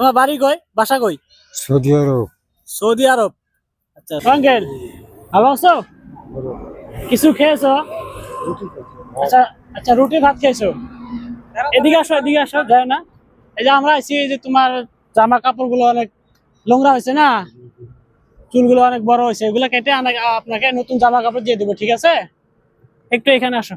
তোমার বাড়ি কই? বাসা কই? সৌদি আরব। সৌদি আরব। আচ্ছা আঙ্কেল ভালো আছো? কিছু খেয়েছো? আচ্ছা আচ্ছা রুটি ভাত খেয়েছো? এদিকে আসো এদিকে আসো যায় না। এই যে আমরা এই যে তোমার জামা কাপড়গুলো অনেক নোংরা হয়েছে না? চুলগুলো অনেক বড় হয়েছে এগুলো কেটে আনা- আপনাকে নতুন জামা কাপড় দিয়ে দেবো ঠিক আছে? একটু এখানে আসো।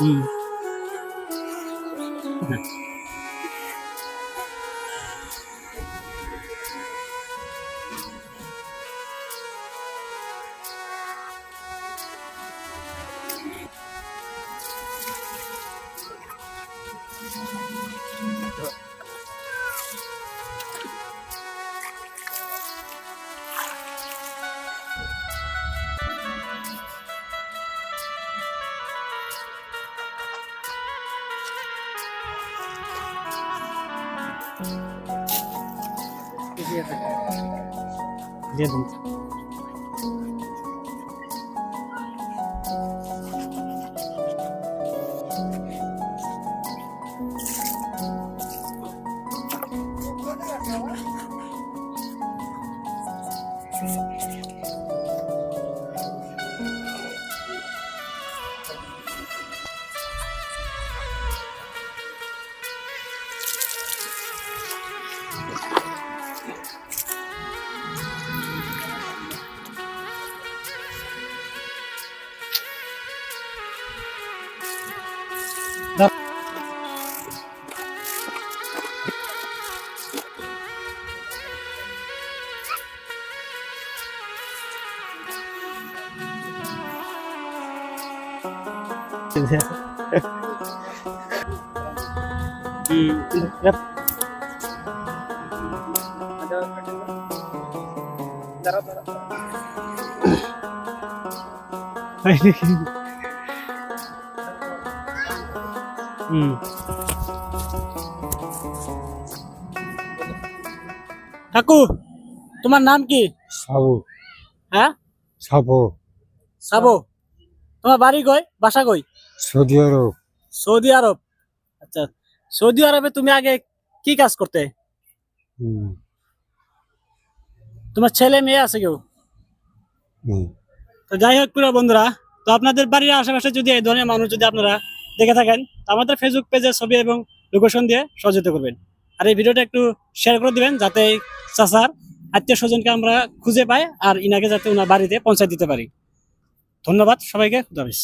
Mm. mm. চলে আসো না। হুম দিয়ে দিন হুম হুম কাকু তোমার নাম কি সাবু হ্যাঁ সাবু সাবো তোমার বাড়ি কই? বাসা কই? সৌদি আরব। সৌদি আরব। আচ্ছা সৌদি আরবে তুমি আগে কি কাজ করতে? তোমার ছেলে মেয়ে আছে কেউ? তো যাই হোক প্রিয় বন্ধুরা তো আপনাদের বাড়ির আশেপাশে যদি এই ধরনের মানুষ যদি আপনারা দেখে থাকেন তো আমাদের ফেসবুক পেজে ছবি এবং লোকেশন দিয়ে সহযোগিতা করবেন। আর এই ভিডিওটা একটু শেয়ার করে দিবেন যাতে চাচার আত্মীয় স্বজনকে আমরা খুঁজে পাই আর ইনাকে যাতে ওনার বাড়িতে পৌঁছায় দিতে পারি। ধন্যবাদ সবাইকে খুদাফিজ